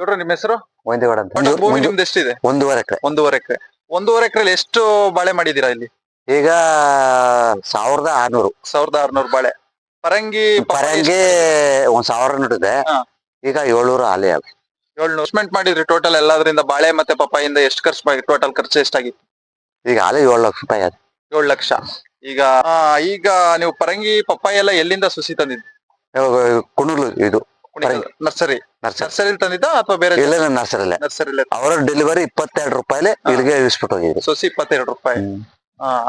ಗೌಡ್ರ ನಿಮ್ಮ ಹೆಸರು? ಒಂದಿವಾಡ ಅಂತ. ಒಟ್ಟು ಭೂಮಿ ಒಂದು- ನಿಮ್ದು ಎಷ್ಟಿದೆ? ಒಂದೂವರೆ ಎಕರೆ. ಒಂದೂವರೆ ಎಕರೆ. ಒಂದೂವರೆ ಎಕರೆಲಿ ಎಷ್ಟು ಬಾಳೆ ಮಾಡಿದೀರಾ ಇಲ್ಲಿ? ಈಗ ಸಾವಿರದ ಆರ್ನೂರು. ಸಾವಿರದ ಆರ್ನೂರು ಬಾಳೆ. ಪರಂಗಿ ಪರಂಗಿ ಒಂದ್ ಸಾವಿರ ನೋಡಿದೆ. ಹಾ. ಈಗ ಏಳ್ನೂರು ಆಲೆ ಅವೆ. ಏಳ್ನೂರು. ಇನ್ವೆಸ್ಟ್ಮೆಂಟ್ ಮಾಡಿದ್ರಿ ಟೋಟಲ್ ಎಲ್ಲಾದ್ರಿಂದ ಬಾಳೆ ಮತ್ತೆ ಪಪ್ಪಾಯಿಂದ ಎಷ್ಟು ಖರ್ಚು ಮಾಡಿ ಟೋಟಲ್ ಖರ್ಚು ಎಷ್ಟಾಗಿತ್ತು? ಈಗ ಆಲೆ ಏಳು ಲಕ್ಷ ರೂಪಾಯಿ ಅದು ಏಳು ಲಕ್ಷ. ಈಗ ಆ, ಈಗ ನೀವು ಪರಂಗಿ ಪಪ್ಪಾಯಿ ಎಲ್ಲ ಎಲ್ಲಿಂದ ಸುಸಿ ತಂದಿದ್ದು? ಕುಣಲು ಇದು. ನರ್ಸರಿ ನರ್ಸರಿ ನರ್ಸರಿ ತಂದಿದ್ದ ಅಥವಾ ಬೇರೆ ಇಲ್ಲ ನರ್ಸರಿಲೆ ನರ್ಸರಿ ಅವರ ಡೆಲಿವರಿ ಇಪ್ಪತ್ತೆರಡು ರೂಪಾಯಿಲೆ ಇಲ್ಲಿಗೆ ಇಳಿಸ್ಬಿಟ್ಟು ಹೋಗಿದ್ರು. ಸೊಸಿ ಇಪ್ಪತ್ತೆರಡು ರೂಪಾಯಿ.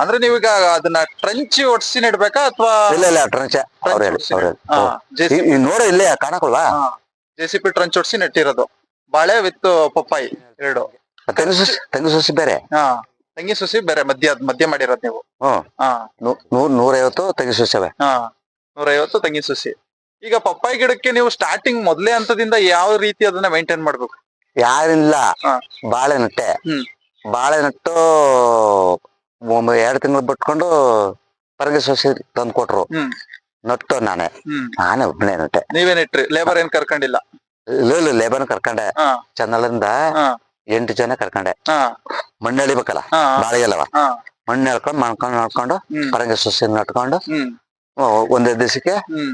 ಅಂದ್ರೆ ನೀವೀಗ ಅದನ್ನ ಟ್ರಂಚ್ ಒಡ್ಸಿ ನೆಡ್ಬೇಕಾ ಅಥವಾ ಇಲ್ಲ ಇಲ್ಲ ಟ್ರಂಚ ಅವ್ರು ಹೇಳಿ ನೋಡ ಇಲ್ಲೇ ಕಾಣಕೊಲ್ವಾ? ಜೆಸಿಪಿ ಟ್ರಂಚ್ ಒಡ್ಸಿ ನೆಟ್ಟಿರೋದು ಬಾಳೆ ವಿತ್ ಪಪ್ಪಾಯಿ ಎರಡು. ತೆಂಗು ಸೊಸಿ ತೆಂಗು ಸೊಸಿ ಬೇರೆ? ಹಾ ತಂಗಿ ಸುಸಿ ಬೇರೆ ಮಧ್ಯ ಮಧ್ಯ ಮಾಡಿರೋದು ನೀವು. ನೂರ್ ನೂರೈವತ್ತು ತೆಂಗಿ ಸೊಸಿ ಅವೆ. ಹಾ ನೂರೈವತ್ತು ತೆಂಗಿ ಸುಸಿ. ಈಗ ಪಪ್ಪಾಯಿ ಗಿಡಕ್ಕೆ ನೀವು ಸ್ಟಾರ್ಟಿಂಗ್ ಮೊದ್ಲೇ ಹಂತದಿಂದ ಯಾವ ರೀತಿ ಅದನ್ನ ಮೇಂಟೈನ್ ಮಾಡ್ಬೇಕು? ಯಾರಿಲ್ಲ. ಹಾ. ಬಾಳೆ ನಟ್ಟೆ ಹ್ಮ್. ಬಾಳೆ ನಟ್ಟು ಒಂದು ಎರಡು ತಿಂಗಳು ಬಿಟ್ಕೊಂಡು ಪರಾಗಿ ಸೊಸಿ ತಂದು ಕೊಟ್ರು ಹ್ಮ್. ನಟ್ಟು ನಾನೇ. ಹ್ಮ್. ನಾನೇ ಒಬ್ಬನೇ ನಟ್ಟೆ. ನೀವೇನ್ ಇಟ್ರಿ ಲೇಬರ್ ಏನ್ ಕರ್ಕೊಂಡಿಲ್ಲ? ಇಲ್ಲ ಲೇಬರ್ನ ಕರ್ಕೊಂಡೆ. ಹಾ. ಚನ್ನಲಿಂದ ಹಾ. ಎಂಟು ಜನ ಕರ್ಕೊಂಡೆ. ಹಾ. ಮಣ್ಣು ಎಳಿಬೇಕಲ್ಲ? ಬಾಳೆ ಬಾಳೆಗೆಲ್ಲವ ಹಾ. ಮಣ್ಣು ಎಳ್ಕೊಂಡು ಮಾಡ್ಕೊಂಡು ನೋಡ್ಕೊಂಡು ಹ್ಮ್. ಪರಂಗಿ ಸೊಸೆ ನಟ್ಕೊಂಡು ಹ್ಮ್. ಒಂದೇ ದಿವಸಕ್ಕೆ ಹ್ಮ್.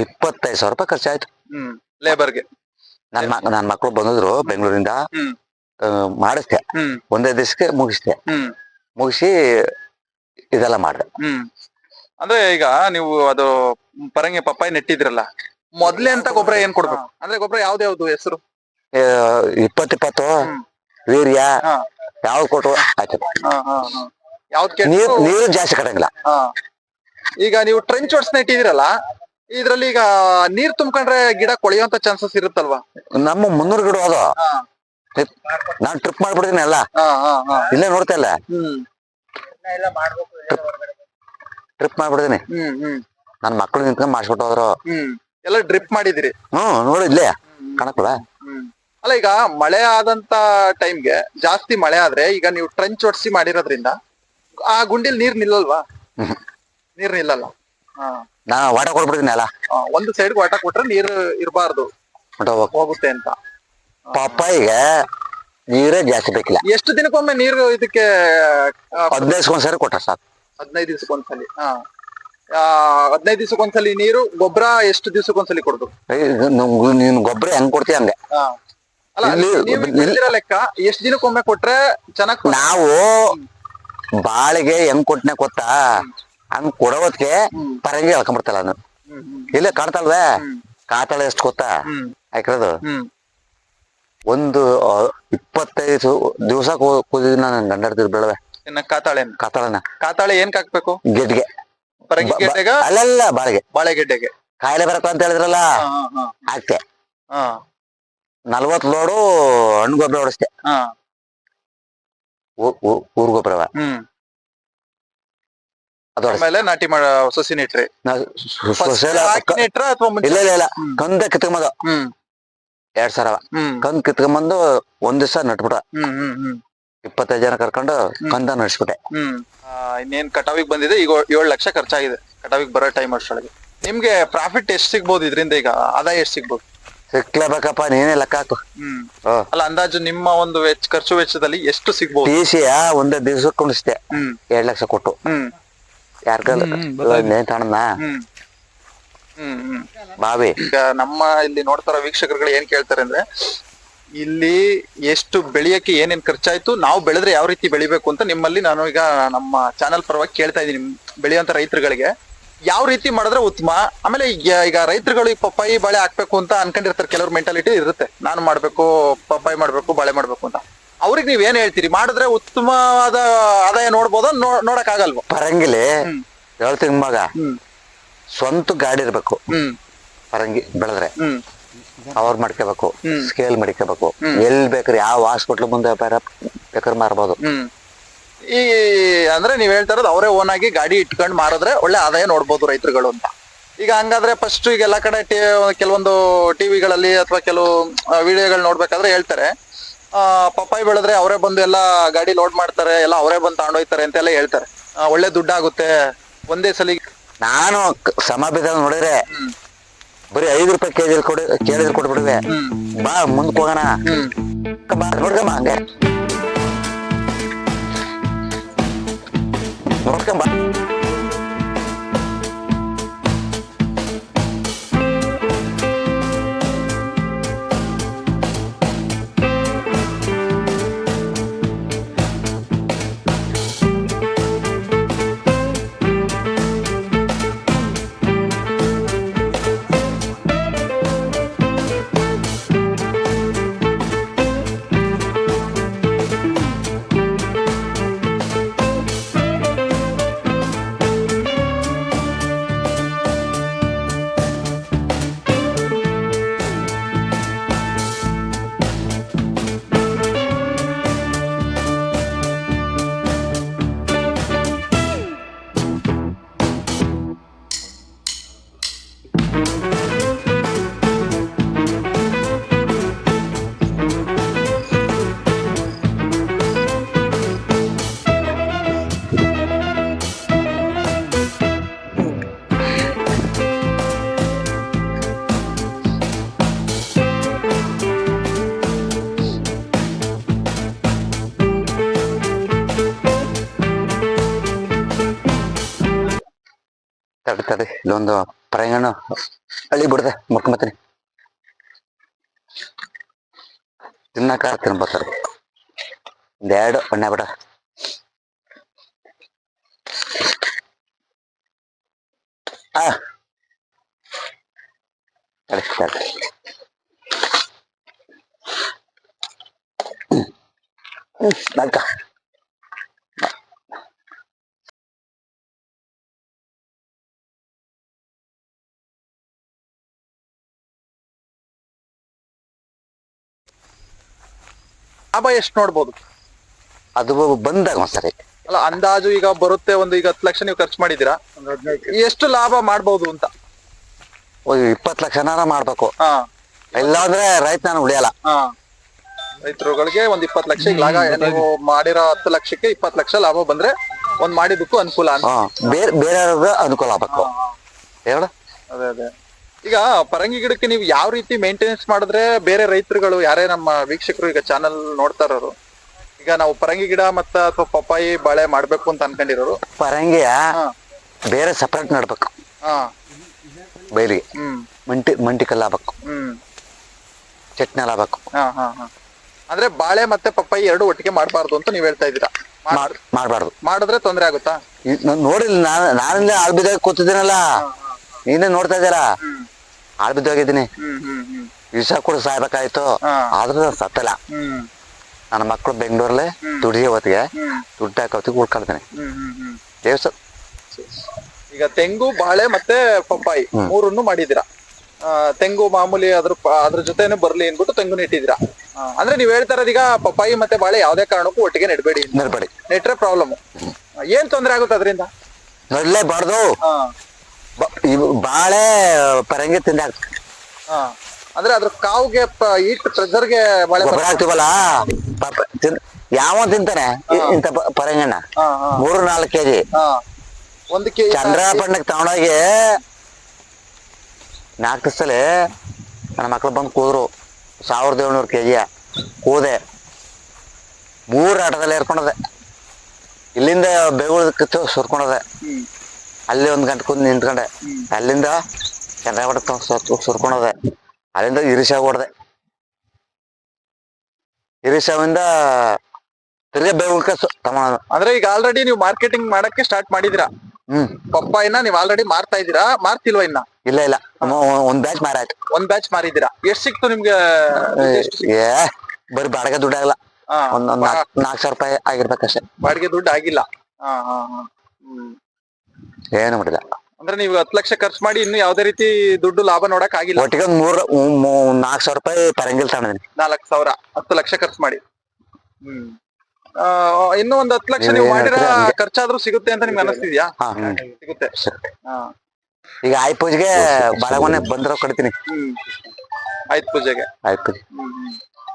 ಇಪ್ಪತ್ತೈದು ಸಾವಿರ ರೂಪಾಯಿ ಖರ್ಚಾಯ್ತು. ಹ್ಮ್ ಲೇಬರ್ಗೆ ನನ್ ಮ ನನ್ ಮಕ್ಳು ಬಂದಿದ್ರು ಬೆಂಗಳೂರಿಂದ. ಹ್ಮ್. ಆ, ಮಾಡಿಸ್ದೆ. ಹ್ಮ್. ಒಂದೇ ದಿವಸಕ್ಕೆ ಮುಗಿಸ್ದೆ. ಹ್ಮ್. ಮುಗಿಸಿ ಇದೆಲ್ಲ ಮಾಡಿದೆ. ಹ್ಮ್. ಅಂದ್ರೆ ಈಗ ನೀವು ಅದು ಪರಂಗಿ ಪಪ್ಪಾಯಿ ನೆಟ್ಟಿದ್ರಲ್ಲ ಮೊದ್ಲೇ ಅಂತ ಗೊಬ್ಬರ ಏನ್ ಕೊಡ್ಬೇಕು? ಅಂದ್ರೆ ಗೊಬ್ಬರ ಯಾವ್ದ್ಯಾವ್ದು ಯಾವ್ದು ಹೆಸರು? ಇಪ್ಪತ್ತು ಇಪ್ಪತ್ತು ಹ್ಮ್. ವೀರ್ಯ ಹಾ. ಯಾವ್ದು ಕೊಟ್ಟು ಆಯ್ತು. ಯಾವ್ದ್ ನೀರ್ ಕೆಟ್ಟು ನೀರು ಜಾಸ್ತಿ ಕಟ್ಟಂಗಿಲ್ಲ. ಈಗ ನೀವು ಟ್ರೆಂಚ್ ಹೊಡ್ಸ್ ನೆಟ್ಟಿದಿರಲ್ಲ ಇದ್ರಲ್ಲಿ ಈಗ ನೀರ್ ತುಂಬ್ಕೊಂಡ್ರೆ ಗಿಡ ಕೊಳೆಯುವಂತ ಚಾನ್ಸಸ್ ಇರುತ್ತಲ್ವಾ? ನಮ್ಮ ಮುನ್ನೂರು ಗಿಡ ಅದು ನಾನ್ ಟ್ರಿಪ್ ಮಾಡ್ಬಿಡ್ತೀನಿ ಅಲ್ಲ ಹಾ ಹಾ ಹಾ. ಇಲ್ಲೇ ನೋಡ್ತಾ ಇಲ್ಲ. ಹ್ಮ್. ಟ್ರಿಪ್ ಮಾಡ್ಬಿಡ್ತೀನಿ ಹ್ಮ್ ಹ್ಮ್. ನನ್ ಮಕ್ಳು ನಿಂತ್ಕೊಂಡ್ ಮಾಡ್ಸ್ಬಿಟ್ಟು ಹೋದ್ರು. ಹ್ಮ್. ಎಲ್ಲ ಡ್ರಿಪ್ ಮಾಡಿದಿರಿ. ಹ್ಮ್ ನೋಡಿ ಇಲ್ಲೇ. ಕಣಕ್ಲ ಹ್ಮ್. ಅಲ್ಲ ಈಗ ಮಳೆ ಆದಂತ ಟೈಮ್ಗೆ ಜಾಸ್ತಿ ಮಳೆ ಆದ್ರೆ ಈಗ ನೀವು ಟ್ರೆಂಚ್ ಒಡ್ಸಿ ಮಾಡಿರೋದ್ರಿಂದ ಆ ಗುಂಡಿಲ್ ನೀರ್ ನಿಲ್ಲಲ್ವಾ. ನೀರ್ ನಿಲ್ಲಲ್ಲ. ನಾ ವಾಟ ಕೊಡ್ಬಿಡ್ತೀನಿ ಅಲ್ಲ. ಒಂದು ಸೈಡ್ ವಾಟ ಕೊಟ್ರೆ ನೀರ್ ಇರಬಾರ್ದು. ಹೋಗುತ್ತೆ ಅಂತ. ಪಪ್ಪಾಯಿಗೆ ನೀರೇ ಜಾಸ್ತಿ ಬೇಕಿಲ್ಲ. ಎಷ್ಟು ದಿನಕ್ಕೊಮ್ಮೆ ನೀರು ಇದಕ್ಕೆ ಹದಿನೈದು ಒಂದ್ಸರಿ ಕೊಟ್ರ ಸಾಕು. ಹದಿನೈದು ದಿವಸಕ್ಕೊಂದ್ಸಲಿ ಹಾ. ಆ, ಹದಿನೈದು ದಿವಸಕ್ಕೊಂದ್ಸಲಿ ನೀರು ಗೊಬ್ಬರ ಎಷ್ಟು ದಿವಸಕ್ಕೊಂದ್ಸಲಿ ಕೊಡ್ಬೇಕು ನೀನು ಗೊಬ್ಬರ ಹೆಂಗ್ ಕೊಡ್ತೀಯ ಹಂಗೆ? ಅಲ್ಲ ಲೆಕ್ಕ ಎಷ್ಟು ದಿನಕ್ಕೊಮ್ಮೆ ಕೊಟ್ರೆ ಚೆನ್ನಾಗಿ ನಾವು ಬಾಳಿಗೆ ಹೆಂಗ್ ಕೊಟ್ಟನೆ ಗೊತ್ತಾ? ಹಂಗ್ ಕೊಡೋದಕ್ಕೆ. ಪರಂಗಿ ಹೇಳ್ಕೊಂಡ್ಬಿಡ್ತಲ್ಲ ನಾನು ಇಲ್ಲ ಹ್ಮ್. ಕಾತಾಳ ಎಷ್ಟು ಗೊತ್ತಾ? ಹ್ಮ್. ಒಂದು ಇಪ್ಪತ್ತೈದು ದಿವಸ ಕೂದಿದ್ ನಾನು ಗಂಡಾಡ್ತಿದ್ ಬೆಳವೆ. ಇನ್ನ ಕಾತಾಳೆನ್ ಕಾತಾಳೆ ಏನ್ ಕಾಕ್ಬೇಕು? ಗೆಡ್ಗೆ. ಪರಂಗಿ ಬಾಳೆಗೆ ಬ- ಗೆಡ್ಡೆಗ? ಅಲ್ಲಲ್ಲ ಬಾಳಿಗೆ. ಬಾಳೆಗೆಡ್ಡೆಗೆ. ಕಾಯಿಲೆ ಬರಕ ಅಂತ ಹೇಳಿದ್ರಲ್ಲ? ಹಾಕ್ತೆ. ನಲ್ವತ್ ಲೋಡು ಹಣ್ಣು ಗೊಬ್ಬರ ಹೊಡಿಸ್ತೆ. ಊರ್ ಗೊಬ್ಬರವ. ಆಮೇಲೆ ನಾಟಿ ಮಾಡ ಸಸಿ ನೆಟ್ರಿ. ಅಥವಾ ಇಲ್ಲ ಇಲ್ಲ ಇಲ್ಲ. ಕಂದ ಕಿತ್ಕೊಂಬಂದು. ಎರಡ್ ಸಾವಿರ ಕಂದ್ ಕಿತ್ಕೊಂಬಂದು ಒಂದ್ ದಿವಸ ನಟ್ಬಿಟ ಇಪ್ಪತ್ತೈದು ಜನ ಕರ್ಕೊಂಡು ಕಂದ ನಡೆಸ್ಬಿಟ್ಟೆ. ಇನ್ನೇನ್ ಕಟಾವಿಗೆ ಬಂದಿದೆ ಈಗ ಏಳು ಲಕ್ಷ ಖರ್ಚಾಗಿದೆ. ಕಟಾವಿಗೆ ಬರೋ ಟೈಮ್ ಅಷ್ಟೊಳಗೆ ನಿಮ್ಗೆ ಪ್ರಾಫಿಟ್ ಎಷ್ಟ್ ಸಿಗ್ಬೋದು ಇದರಿಂದ ಈಗ? ಆದಾಯ ಎಷ್ಟ್ ಸಿಗ್ಬೋದು? ಸಿಕ್ಲೇಬೇಕಪ್ಪ ನೀನೇ ಲೆಕ್ಕ ಹಾಕು. ಅಲ್ಲ ಅಂದಾಜು ನಿಮ್ಮ ಒಂದು ವೆಚ್ಚ ಖರ್ಚು ವೆಚ್ಚದಲ್ಲಿ ಎಷ್ಟು ಸಿಗ್ಬೋದು? ಟಿ ಸಿಯ ಒಂದೇ ದಿವ್ಸಕ್ಕೆ ಕುಣಿಸ್ತೇ ಹ್ಮ್. ಎರಡ್ ಲಕ್ಷ ಕೊಟ್ಟು. ಬಾವಿ. ಈಗ ನಮ್ಮ ಇಲ್ಲಿ ನೋಡ್ತಾರ ವೀಕ್ಷಕರುಗಳು ಏನ್ ಕೇಳ್ತಾರೆ ಅಂದ್ರೆ ಇಲ್ಲಿ ಎಷ್ಟು ಬೆಳೆಯಕ್ಕೆ ಏನೇನ್ ಖರ್ಚಾಯ್ತು ನಾವು ಬೆಳೆದ್ರೆ ಯಾವ ರೀತಿ ಬೆಳಿಬೇಕು ಅಂತ ನಿಮ್ಮಲ್ಲಿ ನಾನು ಈಗ ನಮ್ಮ ಚಾನಲ್ ಪರವಾಗಿ ಕೇಳ್ತಾ ಇದ್ದೀನಿ. ಬೆಳೆಯುವಂತ ರೈತರುಗಳಿಗೆ ಯಾವ ರೀತಿ ಮಾಡಿದ್ರೆ ಉತ್ತಮ? ಆಮೇಲೆ ಈಗ ಈಗ ರೈತರುಗಳು ಈ ಪಪ್ಪಾಯಿ ಬಾಳೆ ಹಾಕ್ಬೇಕು ಅಂತ ಅನ್ಕೊಂಡಿರ್ತಾರೆ. ಕೆಲವ್ರ ಮೆಂಟಾಲಿಟಿ ಇರುತ್ತೆ. ನಾನು ಮಾಡ್ಬೇಕು ಪಪ್ಪಾಯಿ ಮಾಡ್ಬೇಕು ಬಾಳೆ ಮಾಡ್ಬೇಕು ಅಂತ. ಅವ್ರಿಗೆ ನೀವ್ ಏನ್ ಹೇಳ್ತೀರಿ? ಮಾಡಿದ್ರೆ ಉತ್ತಮವಾದ ಆದಾಯ ನೋಡ್ಬೋದ ನೋಡಕ್ ಆಗಲ್ವ ಪರಂಗಿಲಿ ಹೇಳ್ತೀನಿ ಮಗ. ಸ್ವಂತ ಗಾಡಿ ಇರ್ಬೇಕು. ಪರಂಗಿ ಬೆಳೆದ್ರೆ. ಅವ್ರ ಮಾಡ್ಕೋಬೇಕು. ಸ್ಕೇಲ್ ಮಾಡ್ಕೋಬೇಕು. ಎಲ್ ಬೇಕ್ರಿ ಯಾವ ಹಾಸ್ಪಿಟ್ಲ್ ಮುಂದೆ ಬೇರೆ ಬೇಕಾದ್ರೆ ಮಾರ್ಬೋದು. ಈ ಅಂದ್ರೆ ನೀವ್ ಹೇಳ್ತಾ ಇರೋದು ಅವರೇ ಓನ್ ಆಗಿ ಗಾಡಿ ಇಟ್ಕೊಂಡು ಮಾರಿದ್ರೆ ಒಳ್ಳೆ ಆದಾಯ ನೋಡ್ಬೋದು ರೈತರುಗಳು ಅಂತ. ಈಗ ಹಂಗಾದ್ರೆ ಫಸ್ಟ್ ಈಗ ಎಲ್ಲಾ ಕಡೆ ಕೆಲವೊಂದು ಟಿವಿಗಳಲ್ಲಿ ಅಥವಾ ಕೆಲವು ವಿಡಿಯೋಗಳು ನೋಡ್ಬೇಕಾದ್ರೆ ಹೇಳ್ತಾರೆ. ಪಪ್ಪಾಯಿ ಬೆಳೆದ್ರೆ ಅವರೇ ಬಂದು ಎಲ್ಲ ಗಾಡಿ ಲೋಡ್ ಮಾಡ್ತಾರೆ ಎಲ್ಲ ಅವರೇ ಬಂದು ತಗೊಂಡೋಯ್ತಾರೆ ಅಂತೆಲ್ಲ ಹೇಳ್ತಾರೆ. ಆ, ಒಳ್ಳೆ ದುಡ್ಡಾಗುತ್ತೆ. ಒಂದೇ ಸಲ ನಾನು ಸಮ ಬಿದ್ದಾಗ ನೋಡಿದ್ರೆ ಬರೀ ಐದು ರೂಪಾಯಿ ಕೆಜಿ ಕೊಡಿ ಕೇಳಿದ್ರೆ ಕೊಟ್ಬಿಡುವೆ. ಬಾ ಮುಂದಕ್ಕೆ ಹೋಗೋಣ. ಬಾ ನೋಡ್ಕಮ್ಮ ಹಂಗೆ. ನೋಡ್ಕೊಂಬ ತಡಿ ತಡಿ ಇಲ್ಲೊಂದು ಪ್ರಯಾಣ ಹಳ್ಳಿ ಬಿಡದೆ ಮುರ್ಕೊಂಬತ್ತೀನಿ ತಿನ್ನಕ ತಿನ್ಬತ್ತಾರೆ ಒಂದೆರಡು ಅಣ್ಣ ಬಿಡ. ಆ. ಹ್ಮ್ ಲಾಭ ಎಷ್ಟು ನೋಡ್ಬೋದು? ಅದು ಬಂದಾಗ ಒಂದ್ಸರಿ. ಅಲ್ಲ ಅಂದಾಜು ಈಗ ಬರುತ್ತೆ ಒಂದು ಈಗ ಹತ್ತು ಲಕ್ಷ ನೀವು ಖರ್ಚು ಮಾಡಿದೀರಾ ಎಷ್ಟು ಲಾಭ ಮಾಡ್ಬೋದು ಅಂತ? ಇಪ್ಪತ್ ಇಪ್ಪತ್ತು ಲಕ್ಷನಾರ ಮಾಡ್ಬೇಕು. ಹಾ. ಇಲ್ಲಾಂದ್ರೆ ರೈತ ನಾನು ಉಳಿಯಲ್ಲ. ಹಾ. ರೈತರುಗಳಿಗೆ ಒಂದ್ ಇಪ್ಪತ್ ಲಕ್ಷ ಈಗ ಲಾಗ ನೀವು ಮಾಡಿರೋ ಹತ್ತು ಲಕ್ಷಕ್ಕೆ ಇಪ್ಪತ್ತು ಲಕ್ಷ ಲಾಭ ಬಂದ್ರೆ ಒಂದ್ ಮಾಡಿದಕ್ಕೂ ಅನುಕೂಲ ಅಂತ. ಬೇರೆ ಬೇರೆಯವ್ರಿಗೆ ಅನುಕೂಲ ಆಗ್ಬೇಕು. ಹೇಳ. ಅದೇ ಅದೇ. ಈಗ ಪರಂಗಿ ಗಿಡಕ್ಕೆ ನೀವು ಯಾವ ರೀತಿ ಮೇಂಟೆನೆನ್ಸ್ ಮಾಡಿದ್ರೆ ಬೇರೆ ರೈತರುಗಳು ಯಾರೇ ನಮ್ಮ ವೀಕ್ಷಕರು ಈಗ ಚಾನಲ್ ನೋಡ್ತಾ ಇರೋರು ಈಗ ನಾವು ಪರಂಗಿ ಗಿಡ ಮತ್ತ ಅಥವಾ ಪಪ್ಪಾಯಿ ಬಾಳೆ ಮಾಡ್ಬೇಕು ಅಂತ ಅನ್ಕೊಂಡಿರೋರು. ಪರಂಗಿಯ ಬೇರೆ ಸಪ್ರೇಟ್ ನಡ್ಬೇಕು ಹಾ. ಹ್ಮ್. ಮಂಟಿ ಮಂಟಿ ಕಲ್ಲು ಹ್ಮ್. ಚಟ್ನಿ ಹಾ ಹಾ ಹಾ. ಅಂದ್ರೆ ಬಾಳೆ ಮತ್ತೆ ಪಪ್ಪಾಯಿ ಎರಡು ಒಟ್ಟಿಗೆ ಮಾಡಬಾರ್ದು ಅಂತ ನೀವ್ ಹೇಳ್ತಾ ಇದ್ದೀರಾ? ಮಾಡ್- ಮಾಡ್ ಮಾಡ್ಬಾರ್ದು. ಮಾಡಿದ್ರೆ ತೊಂದ್ರೆ ಆಗುತ್ತಾ? ನೋಡಿಲ್ಲ ನಾನು ನಾನಿಂದ ಆಳ್ಬಿದಾಗ ಕೂತಿದ್ದೀನಲ್ಲ. ನೀನೇ ನೋಡ್ತಾ ಇದ್ದೀರ? ಹ್ಮ್ ಆಳ್ ಬಿದ್ದೋಗಿದ್ದೀನಿ ವಿಷ ಕೂಡ ಸಾಯ್ಬೇಕಾಯ್ತು. ಆದ್ರೂ ನಾನ್ ಸತ್ತಲ್ಲ ನನ್ನ ಮಕ್ಕಳು ಬೆಂಗಳೂರಲ್ಲೇ ದುಡಿಯೋ ಹೊತ್ತಿಗೆ ದುಡ್ಡು ಹಾಕೋತಿಗೆ ಉಳ್ಕೊಳ್ತೇನೆ. ದೇವಸ ಈಗ ತೆಂಗು ಬಾಳೆ ಮತ್ತೆ ಪಪ್ಪಾಯಿ ಮೂರನ್ನು ಮಾಡಿದಿರ ತೆಂಗು ಮಾಮೂಲಿ ಅದ್ರ ಅದ್ರ ಜೊತೆನೆ ಬರ್ಲಿ ಅನ್ಬಿಟ್ಟು ತೆಂಗು ನೆಟ್ಟಿದಿರ ಅಂದ್ರೆ ನೀವ್ ಹೇಳ್ತಾ ಇರೋದು ಈಗ ಪಪ್ಪಾಯಿ ಮತ್ತೆ ಬಾಳೆ ಯಾವ್ದೇ ಕಾರಣಕ್ಕೂ ಒಟ್ಟಿಗೆ ನೆಡ್ಬೇಡಿ. ನೆಟ್ರೆ ಪ್ರಾಬ್ಲಮ್. ಏನ್ ತೊಂದ್ರೆ ಆಗುತ್ತೆ ಅದರಿಂದ? ನಡ್ಲೇಬಾರ್ದು ಇವು ಬಾಳೆ ಪರಂಗಿ ತಿಂದಾಕ ಹಾ. ಅಂದ್ರೆ ಅದ್ರ ಕಾವ್ಗೆ ಈಟ್ ಪ್ರೆಸರ್ಗೆ ಬಾಳೆ ಗೊಬ್ಬರ ಹಾಕ್ತಿವಲ್ಲ? ಪಾಪ ತಿನ್ ಯಾವ ತಿಂತಾನೆ ಇಂತ ಇಂಥ ಪ- ಪರಂಗಣ್ಣ ಹಾ ಹಾ. ಮೂರು ನಾಲ್ಕು ಕೆಜಿ. ಹಾ. ಒಂದು ಕೆ ಚಂದ್ರಪಟ್ಟಣಕ್ಕೆ ತಗೊಂಡೋಗಿ ನಾಲ್ಕು ಸಲ ನನ್ನ ಮಕ್ಳು ಬಂದು ಕೂದ್ರು. ಸಾವಿರದ ಏಳ್ನೂರು ಕೆ ಜಿಯ ಕೂದೆ. ಮೂರು ಆಟದಲ್ಲಿ ಏರ್ಕೊಂಡದೆ. ಇಲ್ಲಿಂದ ಬೆಂಗಳೂರು ಸುರ್ಕೊಂಡದೆ. ಹ್ಮ್. ಅಲ್ಲಿ ಒಂದ್ ಗಂಟೆ ಕುಂದ್ ನಿಂತ್ಕೊಂಡೆ. ಅಲ್ಲಿಂದ ಚಂದ್ರಪಟ್ಟ ಸುರ್ಕೊಂಡದೆ. ಅಲ್ಲಿಂದ ಇರಿಶಾ ಹೊಡೆದೆ ಇರಿಷಾವಿಂದ ತಿರ್ಗಾ ಬೇಗ ತಗೊಂಡ ಅಂದ್ರೆ ಈಗ ಆಲ್ರೆಡಿ ನೀವು ಮಾರ್ಕೆಟಿಂಗ್ ಮಾಡಕ್ಕೆ ಸ್ಟಾರ್ಟ್ ಮಾಡಿದಿರಾ ಹ್ಮ್. ಪಪ್ಪಾಯಿನ ನೀವು ಆಲ್ರೆಡಿ ಮಾರ್ತಾ ಇದ್ದೀರಾ? ಮಾರ್ತಿಲ್ವಾ ಇನ್ನ? ಇಲ್ಲ ಇಲ್ಲ. ಒಂದ್ ಬ್ಯಾಚ್ ಮಾರಾಯ್ತು. ಒಂದ್ ಬ್ಯಾಚ್ ಮಾರಿದ್ದೀರಾ? ಎಷ್ಟ್ ಸಿಕ್ತು ನಿಮ್ಗೆ? ಏ ಬರೀ ಬಾಡಿಗೆ ದುಡ್ಡಾಗಲ್ಲ ಆಗಲ್ಲ ಒಂದ್ ನಾಲ್ಕು ನಾಲ್ಕು ಸಾವಿರ ರೂಪಾಯಿ ಆಗಿರ್ಬೇಕಷ್ಟೇ ಬಾಡಿಗೆ ದುಡ್ಡು ಆಗಿಲ್ಲ. ಹಾ ಹಾ ಹಾ. ಹ್ಮ್. ಏನು ಮಾಡಿಲ್ಲ. ಅಂದ್ರೆ ನೀವು ಹತ್ತು ಲಕ್ಷ ಖರ್ಚು ಮಾಡಿ ಇನ್ನು ಯಾವ್ದೇ ರೀತಿ ದುಡ್ಡು ಲಾಭ ನೋಡಕ್ ಆಗಿಲ್ಲ. ಒಟ್ಟಿಗೆ ಒಂದ್ ಮೂರ್ ನಾಲ್ಕು ಸಾವಿರ ರೂಪಾಯಿ ಪರಂಗಿಲ್ ತಗೊಂಡಿದ್ದೀನಿ. ನಾಲ್ಕು ಸಾವಿರ ಹತ್ತು ಲಕ್ಷ ಖರ್ಚು ಮಾಡಿ. ಹ್ಮ್. ಆ, ಇನ್ನು ಒಂದ್ ಹತ್ತು ಲಕ್ಷ ನೀವು ಮಾಡಿರ. ಖರ್ಚಾದ್ರೂ ಸಿಗುತ್ತೆ ಅಂತ ನಿಮ್ಗೆ ಅನಿಸ್ತಿದ್ಯಾ? ಹಾ ಹ್ಮ್. ಸಿಗುತ್ತೆ. ಹಾ. ಈಗ ಆಯ್ ಪೂಜೆಗೆ ಬಾಳೆಗೊನೆ ಬಂದ್ರೆ ಕೊಡ್ತೀನಿ ಹ್ಮ್. ಆಯ್ತು ಪೂಜೆಗೆ. ಆಯ್ ಪೂಜೆ.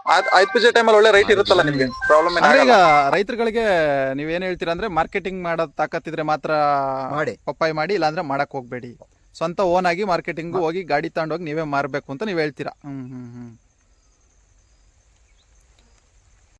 ಆಯ್ತ್ ಆಯ್ತ್ ಪೂಜೆ ಟೈಮಲ್ಲಿ ಒಳ್ಳೆ ರೈಟ್ ಇರುತ್ತಲ್ಲ ನಿಮ್ಗೆ? ಪ್ರಾಬ್ಲಮ್ ಅಂದ್ರೆ ಈಗ ರೈತರುಗಳಿಗೆ ನೀವೇನ್ ಹೇಳ್ತೀರಾ ಅಂದ್ರೆ ಮಾರ್ಕೆಟಿಂಗ್ ಮಾಡೋದ್ ತಾಕತ್ತಿದ್ರೆ ಮಾತ್ರ ಮಾಡಿ. ಪಪ್ಪಾಯಿ ಮಾಡಿ ಇಲ್ಲಾಂದ್ರೆ ಮಾಡಕ್ ಹೋಗ್ಬೇಡಿ. ಸ್ವಂತ ಓನ್ ಆಗಿ ಮಾರ್ಕೆಟಿಂಗ್ ಹೋಗಿ ಗಾಡಿ ತಗೊಂಡೋಗಿ ನೀವೇ ಮಾರ್ಬೇಕು ಅಂತ ನೀವ್ ಹೇಳ್ತೀರಾ? ಹ್ಮ್ ಹ್ಮ್ ಹ್ಮ್.